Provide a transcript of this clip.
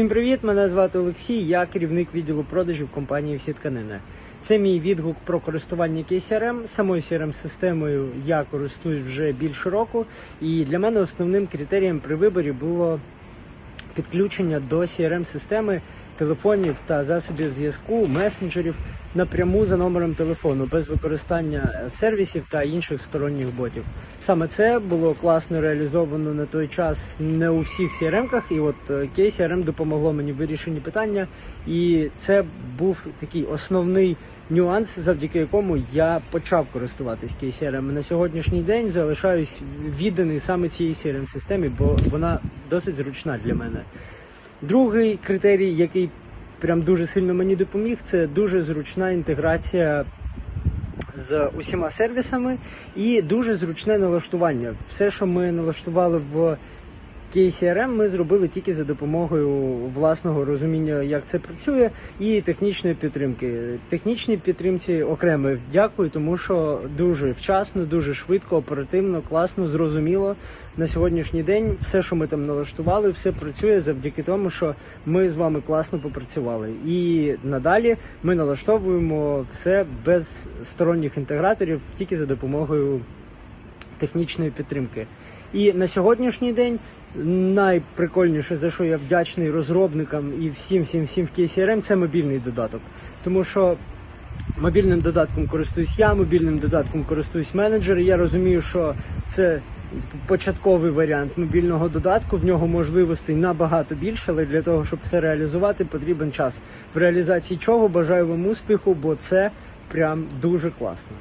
Всім привіт! Мене звати Олексій. Я керівник відділу продажів компанії Всі тканини. Це мій відгук про користування KCRM. Самою crm системою я користуюсь вже більше року, і для мене основним критерієм при виборі було підключення до crm системи телефонів та засобів зв'язку, месенджерів напряму за номером телефону без використання е, сервісів та інших сторонніх ботів. Саме це було класно реалізовано на той час не у всіх CRM-ках, і от е, KCRM допомогло мені в вирішенні питання, і це був такий основний нюанс, завдяки якому я почав користуватись KCRM. На сьогоднішній день залишаюсь відданий саме цій crm системі, бо вона досить зручна для мене. Другий критерій, який прям дуже сильно мені допоміг, це дуже зручна інтеграція з усіма сервісами і дуже зручне налаштування. Все, що ми налаштували в KCRM, ми зробили тільки за допомогою власного розуміння, як це працює, і технічної підтримки. Технічній підтримці окремо дякую, тому що дуже вчасно, дуже швидко, оперативно, класно, зрозуміло. На сьогоднішній день все, що ми там налаштували, все працює завдяки тому, що ми з вами класно попрацювали. І надалі ми налаштовуємо все без сторонніх інтеграторів, тільки за допомогою технічної підтримки. І на сьогоднішній день найприкольніше, за що я вдячний розробникам і всім всім всім в KCRM, це мобільний додаток. Тому що мобільним додатком користуюсь я, мобільним додатком користуюсь менеджери. Я розумію, що це початковий варіант мобільного додатку. В нього можливостей набагато більше, але для того, щоб все реалізувати, потрібен час. В реалізації чого бажаю вам успіху, бо це прям дуже класно.